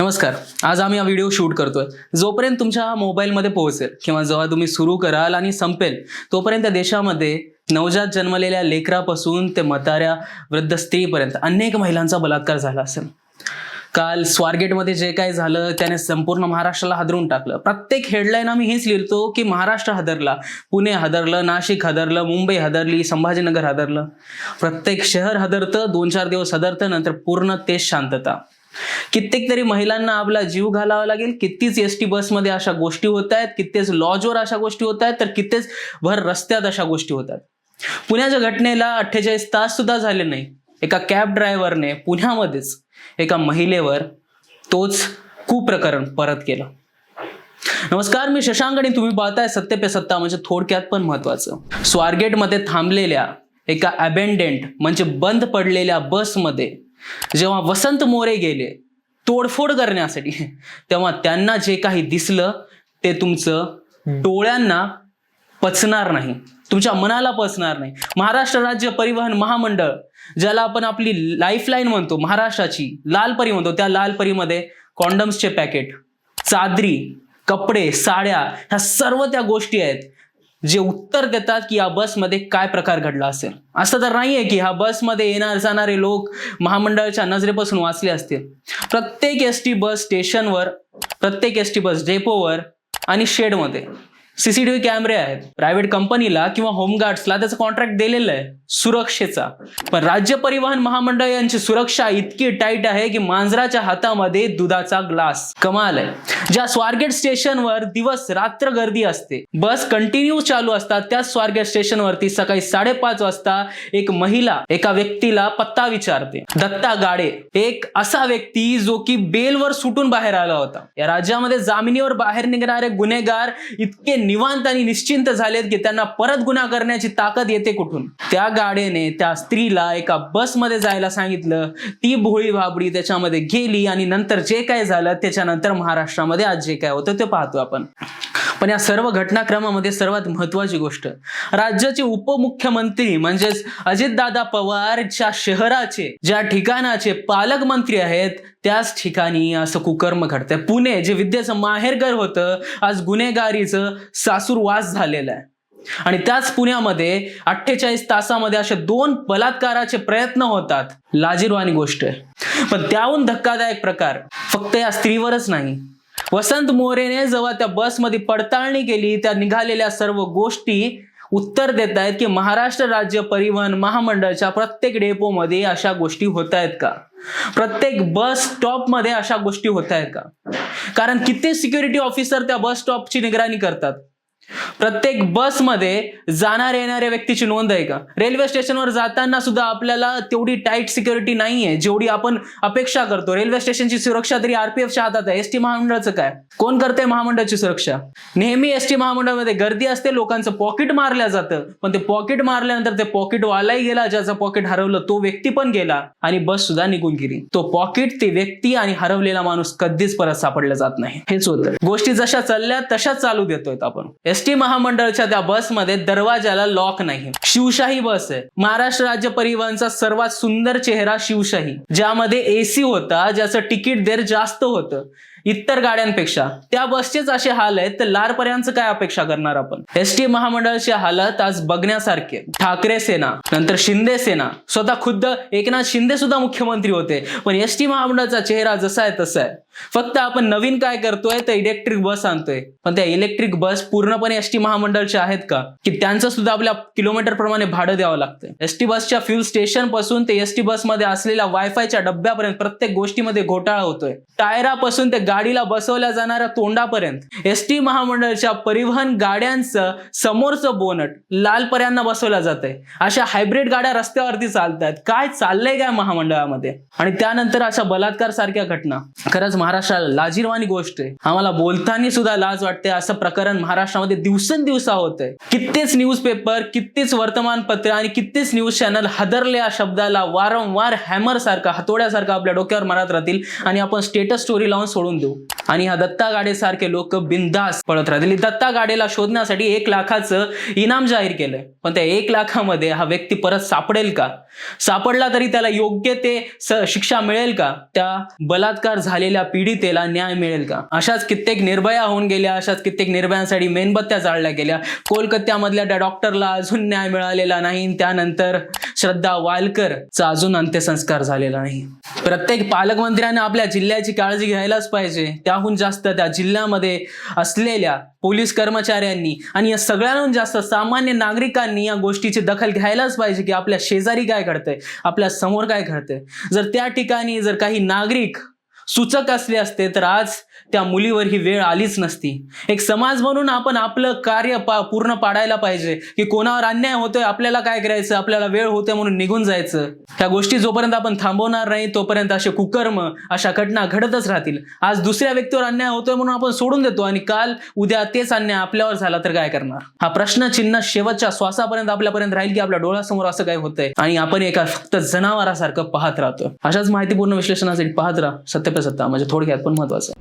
नमस्कार. आज आम्ही हा व्हिडिओ शूट करतोय. जोपर्यंत तुमच्या मोबाईलमध्ये पोहोचेल किंवा जेव्हा तुम्ही सुरू कराल आणि संपेल तोपर्यंत देशामध्ये नवजात जन्मलेल्या लेकरापासून ते म्हाताऱ्या वृद्ध स्त्रीपर्यंत अनेक महिलांचा बलात्कार झाला असेल. काल स्वारगेटमध्ये जे काय झालं त्याने संपूर्ण महाराष्ट्राला हादरून टाकलं. प्रत्येक हेडलाईन आम्ही हेच लिहितो की महाराष्ट्र हादरला पुणे हादरलं नाशिक हादरलं मुंबई हादरली संभाजीनगर हादरलं. प्रत्येक शहर हादरतं दोन चार दिवस हादरतं नंतर पूर्ण तेच शांतता. कित्येक तरी महिलांना आपला जीव घालावा लागेल. कितीच एस टी बसमध्ये अशा गोष्टी होत आहेत कित्येच लॉजवर अशा गोष्टी होत आहेत तर कित्येच भर रस्त्यात अशा गोष्टी होत आहेत. पुण्याच्या घटनेला अठ्ठेचाळीस तास सुद्धा झाले नाही. एका कॅब ड्रायव्हरने पुण्यामध्येच एका महिलेवर तोच कुप्रकरण परत केलं. नमस्कार मी शशांक आणि तुम्ही पाहताय सत्य पे सत्ता म्हणजे थोडक्यात पण महत्वाचं स्वारगेटमध्ये थांबलेल्या एका अबेंडेंट म्हणजे बंद पडलेल्या बसमध्ये जेव्हा वसंत मोरे गेले तोडफोड करण्यासाठी तेव्हा त्यांना जे काही दिसलं ते तुमचं डोळ्यांना पचणार नाही. तुमच्या मनाला पचणार नाही. महाराष्ट्र राज्य परिवहन महामंडळ ज्याला आपण आपली लाईफलाईन म्हणतो महाराष्ट्राची लाल परी म्हणतो त्या लाल परीमध्ये कॉन्डम्सचे पॅकेट चादरी कपडे साड्या ह्या सर्व त्या गोष्टी आहेत. जे उत्तर देतात की या बसमध्ये काय प्रकार घडला असेल. असं तर नाही आहे की ह्या बसमध्ये येणार जाणारे लोक महामंडळाच्या नजरेपासून वाचले असतील. प्रत्येक एस टी बस स्टेशनवर प्रत्येक एस टी बस डेपोवर आणि शेडमध्ये. सीसीटीव्ही कॅमेरे आहेत. प्रायव्हेट कंपनीला किंवा होमगार्ड्सला त्याचं कॉन्ट्रॅक्ट दिलेलं आहे सुरक्षेचा. पण राज्य परिवहन महामंडळ यांची सुरक्षा इतकी टाईट आहे की मांजराच्या हातामध्ये दुधाचा ग्लास कमाल आहे. ज्या स्वारगेट स्टेशनवर दिवस रात्र गर्दी असते बस कंटिन्यू चालू असतात त्या स्वारगेट स्टेशनवरती सकाळी साडेपाच वाजता एक महिला एका व्यक्तीला पत्ता विचारते. दत्ता गाडे एक असा व्यक्ती जो की बेलवर सुटून बाहेर आला होता. या राज्यामध्ये जामिनीवर बाहेर निघणारे गुन्हेगार इतके निवांत आणि निश्चिंत झालेत की त्यांना परत गुन्हा करण्याची ताकद येते कुठून? त्या गाडीने त्या स्त्रीला एका बसमध्ये जायला सांगितलं. ती भोळी भाबडी त्याच्यामध्ये गेली आणि नंतर जे काय झालं त्याच्यानंतर महाराष्ट्रामध्ये आज जे काय होतं ते पाहतो आपण. पण या सर्व घटनाक्रमामध्ये सर्वात महत्वाची गोष्ट राज्याचे उपमुख्यमंत्री म्हणजेच अजितदादा पवारच्या शहराचे ज्या ठिकाणाचे पालकमंत्री आहेत त्याच ठिकाणी असं कुकर्म घडतंय. पुणे जे विद्येचं माहेरघर होतं आज गुन्हेगारीचं सासूरवास झालेलं आहे. आणि त्याच पुण्यामध्ये अठ्ठेचाळीस तासामध्ये असे दोन बलात्काराचे प्रयत्न होतात. लाजीरवाणी गोष्ट आहे. पण त्याहून धक्कादायक प्रकार फक्त या स्त्रीवरच नाही. वसंत मोरेने जेव्हा त्या बसमध्ये पडताळणी केली त्या निघालेल्या सर्व गोष्टी उत्तर देत आहेत की महाराष्ट्र राज्य परिवहन महामंडळाच्या प्रत्येक डेपोमध्ये अशा गोष्टी होत आहेत का? प्रत्येक बस स्टॉपमध्ये अशा गोष्टी होत आहेत का? कारण किती सिक्युरिटी ऑफिसर त्या बस स्टॉपची निगराणी करतात. प्रत्येक बसमध्ये जाणाऱ्या येणाऱ्या व्यक्तीची नोंद आहे का? रेल्वे स्टेशनवर जाताना सुद्धा आपल्याला तेवढी टाईट सिक्युरिटी नाहीये जेवढी आपण अपेक्षा करतो. रेल्वे स्टेशनची सुरक्षा तरी आरपीएफच्या हातात आहे. एसटी महामंडळाचं काय? कोण करते महामंडळाची सुरक्षा? नेहमी एसटी महामंडळामध्ये गर्दी असते लोकांचं पॉकेट मारलं जातं. पण ते पॉकेट मारल्यानंतर ते पॉकेट वालाही गेला ज्याचं पॉकेट हरवलं तो व्यक्ती पण गेला आणि बस सुद्धा निघून गेली. तो पॉकेट ती व्यक्ती आणि हरवलेला माणूस कधीच परत सापडला जात नाही. हेच होतं. गोष्टी जशा चालल्या तशाच चालू देतोय आपण. एस टी महामंडळाच्या त्या बसमध्ये दरवाजाला लॉक नाही. शिवशाही बस आहे. महाराष्ट्र राज्य परिवहनचा सर्वात सुंदर चेहरा शिवशाही. ज्यामध्ये एसी होता ज्याचं तिकीट दर जास्त होतं. इतर गाड्यांपेक्षा. त्या बसचेच असे हाल आहेत तर लारपर्यंत काय अपेक्षा करणार आपण? एस टी महामंडळाची हालत आज बघण्यासारखे. ठाकरे सेना नंतर शिंदे सेना. स्वतः खुद्द एकनाथ शिंदे सुद्धा मुख्यमंत्री होते. पण एस टी महामंडळाचा चेहरा जसा आहे तसा आहे. फक्त आपण नवीन काय करतोय तर इलेक्ट्रिक बस आणतोय. पण त्या इलेक्ट्रिक बस पूर्णपणे एस टी महामंडळच्या आहेत का? की त्यांचं सुद्धा आपल्या किलोमीटर प्रमाणे भाडं द्यावं लागतं एस टी बसच्या फ्युल स्टेशनपासून ते एस टी बसमध्ये असलेल्या वायफायच्या डब्यापर्यंत प्रत्येक गोष्टीमध्ये घोटाळा होतोय. टायरापासून ते गाडीला बसवल्या जाणाऱ्या तोंडापर्यंत एस टी महामंडळाच्या परिवहन गाड्यांचं समोरचं बोनट लालपर्यांना बसवलं जातंय. अशा हायब्रिड गाड्या रस्त्यावरती चालतात काय चाललंय काय महामंडळामध्ये? आणि त्यानंतर अशा बलात्कार सारख्या घटना. खरंच महाराष्ट्राला लाजीरवाणी गोष्ट आहे. आम्हाला बोलताना सुद्धा लाज वाटते. असं प्रकरण महाराष्ट्रामध्ये दिवसेंदिवसा होत आहे. कित्येच न्यूजपेपर कित्येच वर्तमानपत्र आणि कित्येच न्यूज चॅनल हदरल्या शब्दाला वारंवार हॅमर सारखा हातोड्यासारखा आपल्या डोक्यावर मारत राहतील आणि आपण स्टेटस स्टोरी लावून सोडून देऊ. आणि हा दत्ता गाडे सारखे लोक बिंदास पळत राहतील. दत्ता गाडेला शोधण्यासाठी एक लाखाचं इनाम जाहीर केलंय. पण त्या एक लाखामध्ये हा व्यक्ती परत सापडेल का? सापडला तरी त्याला योग्य ते शिक्षा मिळेल का? त्या बलात्कार झालेल्या पीडितेला न्याय मिळेल का? अशाच कित्येक निर्भया होऊन गेल्या अशाच कित्येक निर्भयांसाठी मेणबत्त्या जाळल्या गेल्या. कोलकात्यामधल्या त्या डॉक्टरला अजून न्याय मिळालेला नाही. त्यानंतर श्रद्धा वालकरचा अजून अंत्यसंस्कार झालेला नाही. प्रत्येक पालकमंत्र्याने आपल्या जिल्ह्याची काळजी घ्यायलाच पाहिजे. त्याहून जास्त त्या जिल्ह्यामध्ये असलेल्या पोलीस कर्मचाऱ्यांनी आणि या सगळ्यांहून जास्त सामान्य नागरिकांनी या गोष्टीची दखल घ्यायलाच पाहिजे की आपल्या शेजारी काय घडतंय आपल्यासमोर काय घडतंय. जर त्या ठिकाणी जर काही नागरिक सूचक असले असते तर आज त्या मुलीवर ही वेळ आलीच नसती. एक समाज म्हणून आपण आपलं कार्य पा पूर्ण पाडायला पाहिजे. की कोणावर अन्याय होतोय आपल्याला काय करायचं? आपल्याला वेळ होतोय म्हणून निघून जायचं. त्या गोष्टी जोपर्यंत आपण थांबवणार नाही तोपर्यंत असे कुकर्म अशा घटना घडतच राहतील. आज दुसऱ्या व्यक्तीवर अन्याय होतोय म्हणून आपण सोडून देतो आणि काल उद्या तेच अन्याय आपल्यावर झाला तर काय करणार? हा प्रश्न चिन्ह शेवटच्या श्वासापर्यंत आपल्यापर्यंत राहील की आपल्या डोळ्यासमोर असं काय होतंय? आणि आपण एका फक्त जनावरासारखं पाहत राहतो अशाच माहितीपूर्ण विश्लेषणासाठी पाहत राहा. सत्य पे सत्ता म्हणजे थोडक्यात पण महत्वाचं